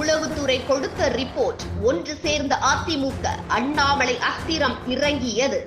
உளவுத்துறை கொடுத்த ரிப்போர்ட். ஒன்று சேர்ந்த அதிமுக அண்ணாமலை அஸ்திரம் இறங்கியது.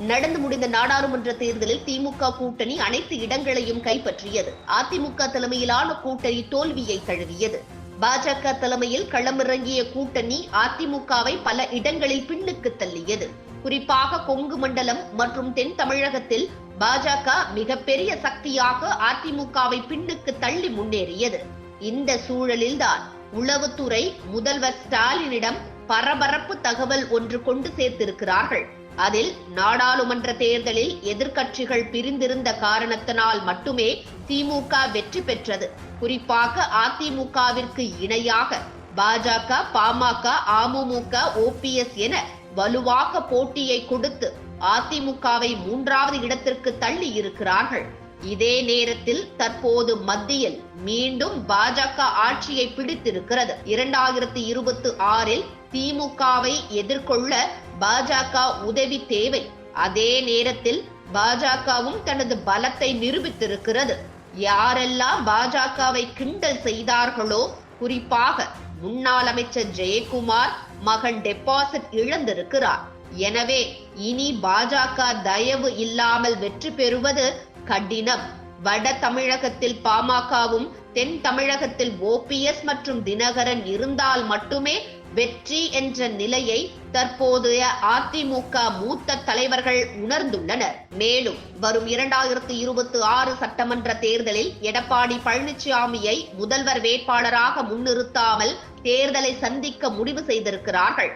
நடந்து முடிந்த நாடாளுமன்ற தேர்தலில் திமுக கூட்டணி அனைத்து இடங்களையும் கைப்பற்றியது. அதிமுக தலைமையிலான கூட்டணி தோல்வியை தழுவியது. பாஜக தலைமையில் களமிறங்கிய கூட்டணி அதிமுகவை பல இடங்களில் பின்னுக்கு தள்ளியது. குறிப்பாக கொங்கு மண்டலம் மற்றும் தென் தமிழகத்தில் பாஜக மிகப்பெரிய சக்தியாக அதிமுகவை பின்னுக்கு தள்ளி முன்னேறியது. இந்த சூழலில்தான் உளவுத்துறை முதல்வர் ஸ்டாலினிடம் பரபரப்பு தகவல் ஒன்று கொண்டு சேர்த்திருக்கிறார்கள். அதில் நாடாளுமன்ற தேர்தலில் எதிர்க்கட்சிகள் பிரிந்திருந்த காரணத்தினால் மட்டுமே திமுக வெற்றி பெற்றது. குறிப்பாக அதிமுகவிற்கு இணையாக பாஜக பாமக அமமுக ஓபிஎஸ் என வலுவாக போட்டியை கொடுத்து அதிமுகவை மூன்றாவது இடத்திற்கு தள்ளி இருக்கிறார்கள். இதே நேரத்தில் தற்போது மத்தியில் மீண்டும் பாஜக ஆட்சியை பிடித்திருக்கிறது. இரண்டாயிரத்தி இருபத்தி ஆறில் திமுகவை எதிர்கொள்ள பாஜக உதவி தேவை. அதே நேரத்தில் பாஜகவும் தனது பலத்தை நிரூபித்திருக்கிறது. யாரெல்லாம் பாஜகவை கிண்டல் செய்தார்களோ குறிப்பாக முன்னாள் அமைச்சர் ஜெயக்குமார் மகன் டெபாசிட் இழந்திருக்கிறார். எனவே இனி பாஜக தயவு இல்லாமல் வெற்றி பெறுவது கடினம். வட தமிழகத்தில் பாமகவும் தென் தமிழகத்தில் ஓபிஎஸ் மற்றும் தினகரன் இருந்தால் மட்டுமே வெற்றி என்ற நிலையை தற்போதைய அதிமுக மூத்த தலைவர்கள் உணர்ந்துள்ளனர். மேலும் வரும் இரண்டாயிரத்தி இருபத்தி ஆறு சட்டமன்ற தேர்தலில் எடப்பாடி பழனிசாமியை முதல்வர் வேட்பாளராக முன்னிறுத்தாமல் தேர்தலை சந்திக்க முடிவு செய்திருக்கிறார்கள்.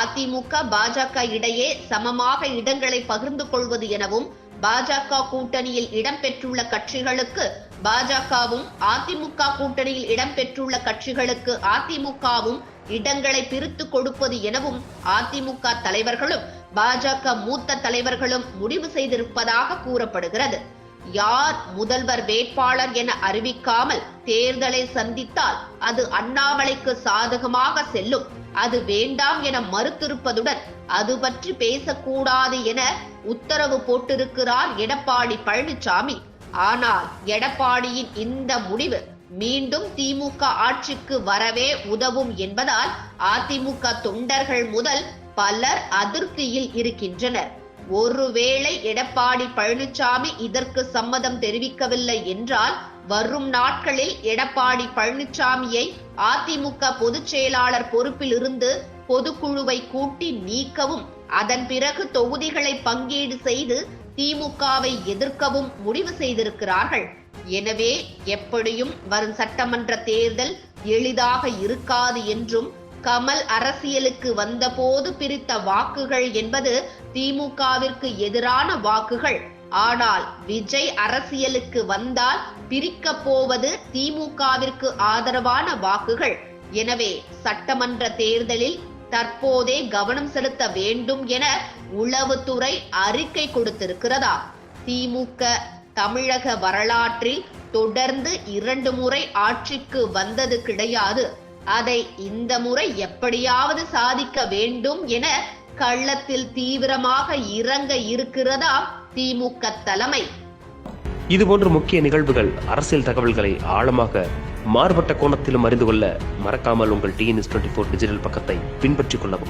அதிமுக பாஜக இடையே சமமாக இடங்களை பகிர்ந்து கொள்வது எனவும் பாஜக கூட்டணியில் இடம்பெற்றுள்ள கட்சிகளுக்கு பாஜகவும் அதிமுக கூட்டணியில் இடம்பெற்றுள்ள கட்சிகளுக்கு அதிமுகவும் இடங்களை பிரித்து கொடுப்பது எனவும் அதிமுக தலைவர்களும் பாஜக மூத்த தலைவர்களும் முடிவு செய்திருப்பதாக கூறப்படுகிறது. யார் முதல்வர் வேட்பாளர் என அறிவிக்காமல் தேர்தலை சந்தித்தால் அது அண்ணாமலைக்கு சாதகமாக செல்லும். அது வேண்டாம் என மறுத்திருப்பதுடன் அது பற்றி பேசக்கூடாது என உத்தரவு போட்டிருக்கிறார் எடப்பாடி பழனிசாமி. ஆனால் எடப்பாடியின் இந்த முடிவு மீண்டும் திமுக ஆட்சிக்கு வரவே உதவும் என்பதால் அதிமுக தொண்டர்கள் முதல் பலர் அதிருப்தியில் இருக்கின்றனர். ஒருவேளை எடப்பாடி பழனிசாமி இதற்கு சம்மதம் தெரிவிக்கவில்லை என்றால் வரும் நாட்களில் எடப்பாடி பழனிசாமியை அதிமுக பொதுச் செயலாளர் பொறுப்பில் இருந்து பொதுக்குழுவை கூட்டி நீக்கவும் அதன் பிறகு தொகுதிகளை பங்கீடு செய்து திமுகவை எதிர்க்கவும் முடிவு செய்திருக்கிறார்கள். எனவே எப்படியும் வரும் சட்டமன்ற தேர்தல் எளிதாக இருக்காது என்றும் கமல் அரசியலுக்கு வந்தபோது பிரித்த வாக்குகள் என்பது திமுகவிற்கு எதிரான வாக்குகள். ஆனால் விஜய் அரசியலுக்கு வந்தால் பிரிக்க போவது திமுகவிற்கு ஆதரவான வாக்குகள். எனவே சட்டமன்ற தேர்தலில் தற்போதே கவனம் செலுத்த வேண்டும் என உளவுத்துறை அறிக்கை கொடுத்திருக்கிறதா? திமுக தமிழக வரலாற்றில் தொடர்ந்து இரண்டு முறை ஆட்சிக்கு வந்தது கிடையாது. அதை இந்த முறை எப்படியாவது சாதிக்க வேண்டும் என கள்ளத்தில் தீவிரமாக இறங்க இருக்கிறதா திமுக தலைமை? இதுபோன்ற முக்கிய நிகழ்வுகள் அரசியல் தகவல்களை ஆழமாக மாறுபட்ட கோணத்திலும் அறிந்து கொள்ள மறக்காமல் உங்கள் டிஎன்எஸ் டுவெண்ட்டி ஃபோர் டிஜிட்டல் பக்கத்தை பின்பற்றிக் கொள்ளவும்.